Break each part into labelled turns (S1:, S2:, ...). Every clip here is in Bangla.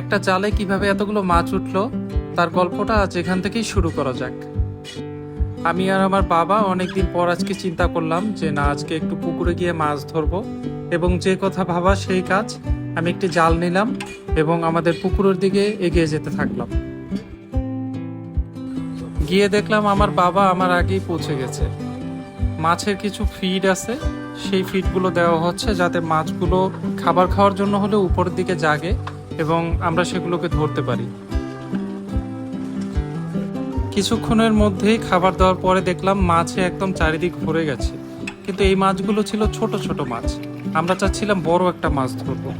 S1: একটা জালে কীভাবে এতগুলো মাছ উঠল, তার গল্পটা আজ এখান থেকেই শুরু করা যাক। আমি আর আমার বাবা অনেকদিন পর আজকে চিন্তা করলাম যে না, আজকে একটু পুকুরে গিয়ে মাছ ধরবো এবং যে কথা ভাবা সেই কাজ আমি একটি জাল নিলাম এবং আমাদের পুকুরের দিকে এগিয়ে যেতে থাকলাম। গিয়ে দেখলাম আমার বাবা আমার আগেই পৌঁছে গেছে। মাছের কিছু ফিড আছে সেই ফিডগুলো দেওয়া হচ্ছে যাতে মাছগুলো খাবার খাওয়ার জন্য হলে উপরের দিকে জাগে এবং আমরা সেগুলোকে ধরতে পারি। কিছুক্ষণের মধ্যেই খাবার দেওয়ার পরে দেখলাম মাছে একদম চারিদিক ভরে গেছে। কিন্তু এই মাছগুলো ছিল ছোট ছোট মাছ। আমরা চাচ্ছিলাম বড় একটা মাছ ধরবো।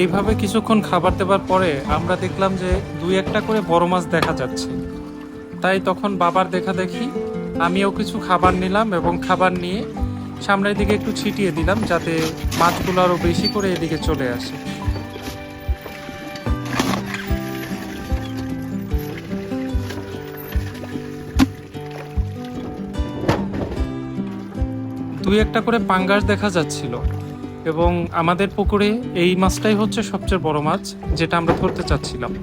S1: এইভাবে কিছুক্ষণ খাবার দেবার পরে আমরা দেখলাম যে দুই একটা করে বড় মাছ দেখা যাচ্ছে। তাই তখন বাবার দেখা দেখি, আমিও কিছু খাবার নিলাম এবং খাবার নিয়ে সামনের দিকে একটু ছিটিয়ে দিলাম যাতে মাছগুলো আরও বেশি করে এদিকে চলে আসে। দুই একটা করে পাঙ্গাস দেখা যাচ্ছিল। এবং আমাদের পুকুরে এই মাছটাই হচ্ছে সবচেয়ে বড় মাছ, যেটা আমরা ধরতে চাচ্ছিলাম।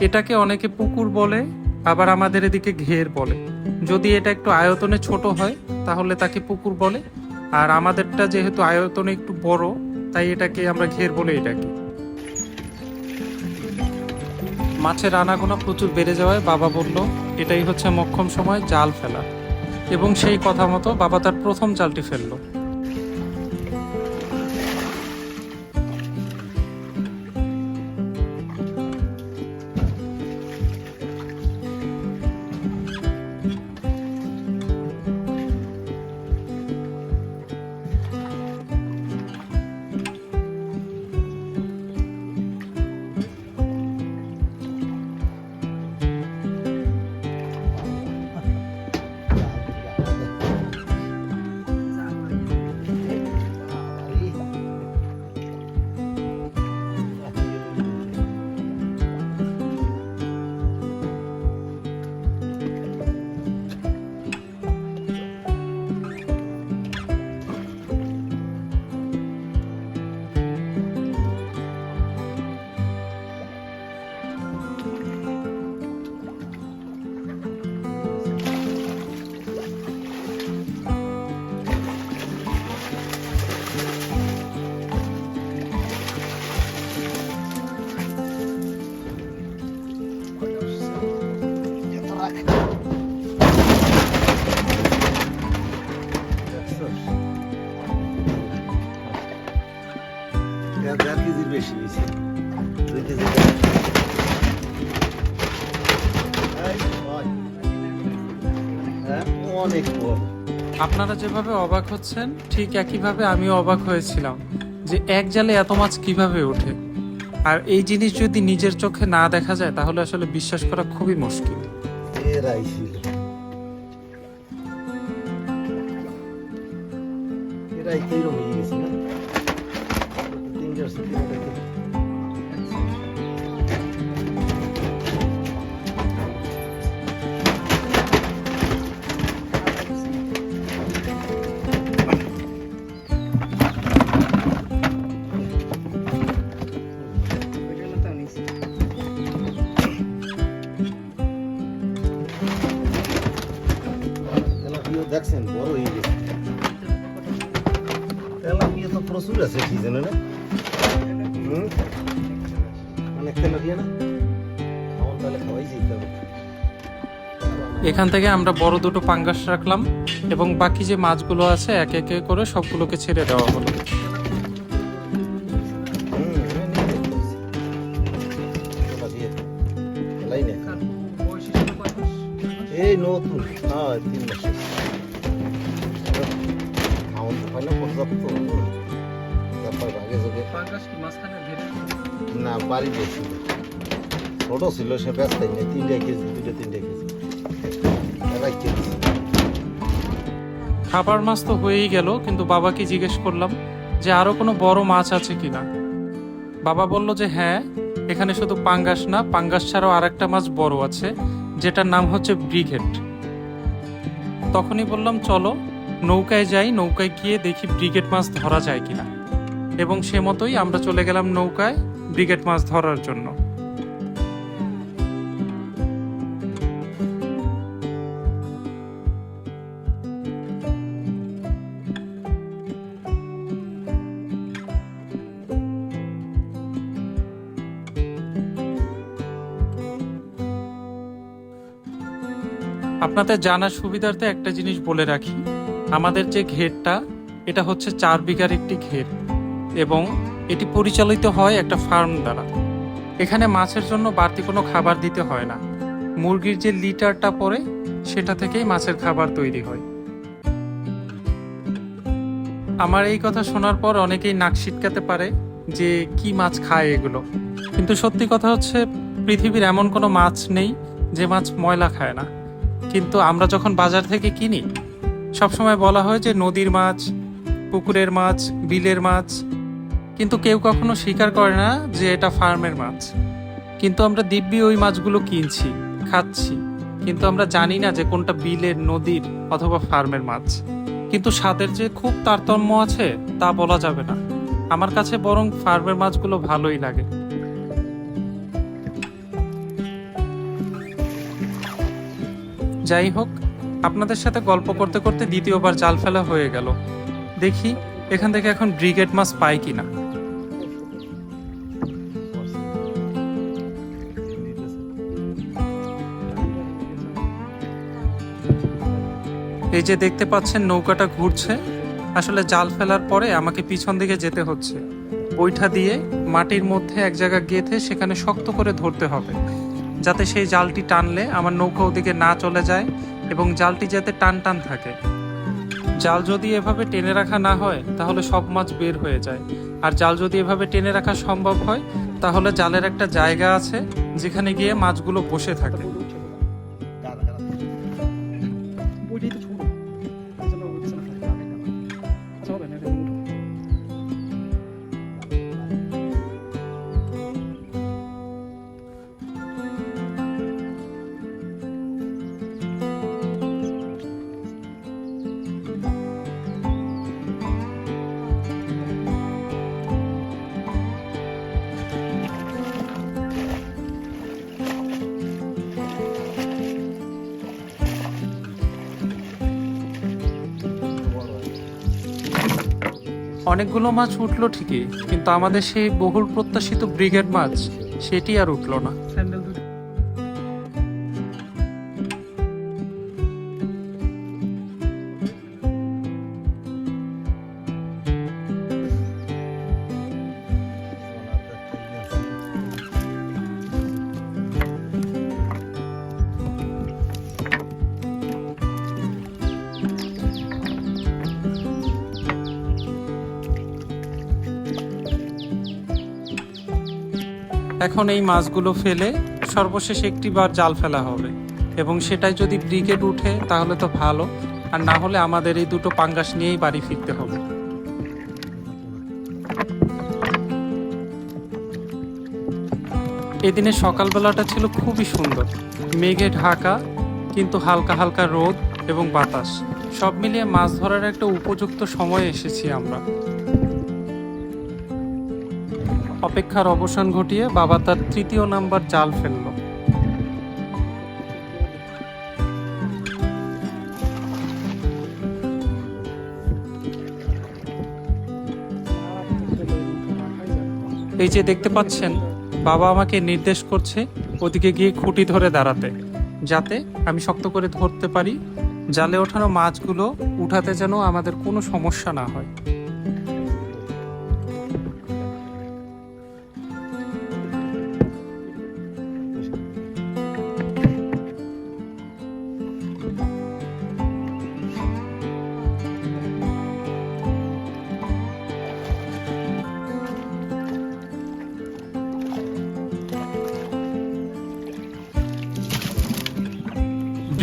S1: এটাকে অনেকে পুকুর বলে, আবার আমাদের এদিকে ঘের বলে। যদি এটা একটু আয়তনে ছোট হয়, তাহলে তাকে পুকুর বলে। আর আমাদেরটা যেহেতু আয়তনে একটু বড়, তাই এটাকে আমরা ঘের বলে এটাকে মাছের আনাগোনা প্রচুর বেড়ে যাওয়ায় বাবা বলল, এটাই হচ্ছে মক্ষম সময় জাল ফেলা। এবং সেই কথা মতো বাবা তার প্রথম জালটি ফেলল।
S2: দেড় কেজির বেশি দুই কেজি। হ্যাঁ অনেক বড়
S1: আপনারা যেভাবে অবাক হচ্ছেন ঠিক একইভাবে আমিও অবাক হয়েছিলাম যে এক জালে এত মাছ কীভাবে ওঠে। আর এই জিনিস যদি নিজের চোখে না দেখা যায় তাহলে আসলে বিশ্বাস করা খুবই মুশকিল।
S2: এরাই ছিল। এরাই আছে সিজনে না? হুম? অনেক তেলাপিয়া না? খাওয়ান তাহলে খাওয়াই যেতে হবে।
S1: এখান থেকে আমরা বড় দুটো পাঙ্গাস রাখলাম এবং বাকি যে মাছগুলো আছে এক একে করে সবগুলোকে ছেড়ে দেওয়া হলো।
S2: এই নতুন। হ্যাঁ তিন মাসে খাওয়ান তো হয় না পর্যাপ্ত। যোগে না বাড়ি ছিল ছোট ছিল সে ব্যস্ত নেই তিনটা কেজি দুটো তিনটা কেজি।
S1: খাবার মাছ তো হয়েই গেল কিন্তু বাবাকে জিজ্ঞেস করলাম যে আরও কোনো বড় মাছ আছে কিনা। বাবা বলল যে হ্যাঁ এখানে শুধু পাঙ্গাস না পাঙ্গাস ছাড়াও আরেকটা মাছ বড় আছে যেটার নাম হচ্ছে ব্রিগেড। তখনই বললাম চলো নৌকায় যাই নৌকায় গিয়ে দেখি ব্রিগেড মাছ ধরা যায় কিনা। এবং সে মতোই আমরা চলে গেলাম নৌকায় ব্রিগেড মাছ ধরার জন্য। আপনাদের জানার সুবিধার্থে একটা জিনিস বলে রাখি। আমাদের যে ঘেরটা, এটা হচ্ছে চার বিঘার একটি ঘের। এবং এটি পরিচালিত হয় একটা ফার্ম দ্বারা। এখানে মাছের জন্য বাড়তি কোনো খাবার দিতে হয় না। মুরগির যে লিটারটা পড়ে, সেটা থেকেই মাছের খাবার তৈরি হয়। আমার এই কথা শোনার পর অনেকেই নাক সিটকাতে পারে যে, কি মাছ খায় এগুলো? কিন্তু সত্যি কথা হচ্ছে, পৃথিবীর এমন কোনো মাছ নেই যে মাছ ময়লা খায় না। কিন্তু আমরা যখন বাজার থেকে কিনি, সবসময় বলা হয় যে, নদীর মাছ, পুকুরের মাছ, বিলের মাছ কিন্তু কেউ কখনো স্বীকার করে না যে এটা ফার্মের মাছ। কিন্তু আমরা দিব্যি ওই মাছগুলো কিনছি, খাচ্ছি। কিন্তু আমরা জানি না যে কোনটা বিলের, নদীর অথবা ফার্মের মাছ। কিন্তু স্বাদের যে খুব তারতম্য আছে, তা বলা যাবে না। আমার কাছে বরং ফার্মের মাছগুলো ভালোই লাগে। যাই হোক, আপনাদের সাথে গল্প করতে করতে দ্বিতীয়বার জাল ফেলা হয়ে গেল। দেখি, এখান থেকে এখন ব্রিগেড মাছ পাই কিনা। এই যে দেখতে পাচ্ছেন নৌকাটা ঘুরছে, আসলে জাল ফেলার পরে আমাকে পিছন দিকে যেতে হচ্ছে। বৈঠা দিয়ে মাটির মধ্যে এক জায়গা গেঁথে সেখানে শক্ত করে ধরতে হবে, যাতে সেই জালটি টানলে আমার নৌকা ওদিকে না চলে যায় এবং জালটি যাতে টান টান থাকে। জাল যদি এভাবে টেনে রাখা না হয়, তাহলে সব মাছ বের হয়ে যায়। আর জাল যদি এভাবে টেনে রাখা সম্ভব হয়, তাহলে জালের একটা জায়গা আছে, যেখানে গিয়ে মাছগুলো বসে থাকে। অনেকগুলো মাছ উঠল ঠিকই, কিন্তু আমাদের সেই বহুল প্রত্যাশিত ব্রিগেড মাছ, সেটি আর উঠল না। এখন এই মাছগুলো ফেলে সর্বশেষ একটি বার জাল ফেলা হবে। এবং সেটাই যদি ব্রিগেড উঠে, তাহলে তো ভালো। আর না হলে আমাদের এই দুটো পাঙ্গাস নিয়েই বাড়ি ফিরতে হবে। এদিনের সকালবেলাটা ছিল খুবই সুন্দর। মেঘে ঢাকা, কিন্তু হালকা হালকা রোদ এবং বাতাস। সব মিলিয়ে মাছ ধরার একটা উপযুক্ত সময় এসেছি আমরা। অপেক্ষার অবসান ঘটিয়ে বাবা তার তৃতীয় নাম্বার জাল ফেলল। এই যে দেখতে পাচ্ছেন, বাবা আমাকে নির্দেশ করছে ওদিকে গিয়ে খুঁটি ধরে দাঁড়াতে, যাতে আমি শক্ত করে ধরতে পারি। জালে ওঠানো মাছগুলো উঠাতে যেন আমাদের কোনো সমস্যা না হয়।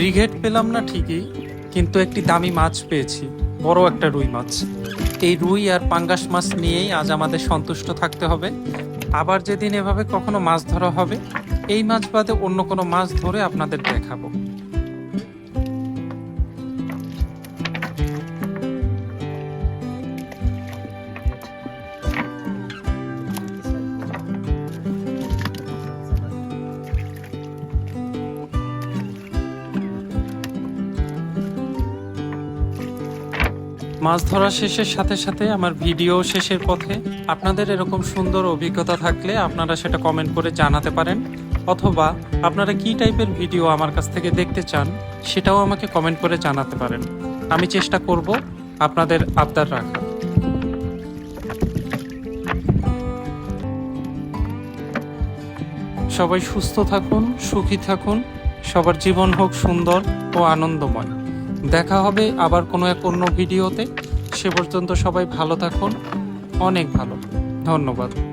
S1: ব্রিগেড পেলাম না ঠিকই, কিন্তু একটি দামি মাছ পেয়েছি, বড় একটা রুই মাছ। এই রুই আর পাঙ্গাস মাছ নিয়েই আজ আমাদের সন্তুষ্ট থাকতে হবে। আবার যেদিন এভাবে কখনো মাছ ধরা হবে, এই মাছ বাদে অন্য কোনো মাছ ধরে আপনাদের দেখাবো। মাছ ধরা শেষের সাথে সাথে আমার ভিডিও শেষের পথে আপনাদের এরকম সুন্দর অভিজ্ঞতা থাকলে আপনারা সেটা কমেন্ট করে জানাতে পারেন, অথবা আপনারা কি টাইপের ভিডিও আমার কাছ থেকে দেখতে চান, সেটাও আমাকে কমেন্ট করে জানাতে পারেন। আমি চেষ্টা করব আপনাদের আবদার রাখা সবাই সুস্থ থাকুন, সুখী থাকুন, সবার জীবন হোক সুন্দর ও আনন্দময়। দেখা হবে আবার কোনো এক অন্য ভিডিওতে। সে পর্যন্ত সবাই ভালো থাকুন। অনেক ভালো। ধন্যবাদ।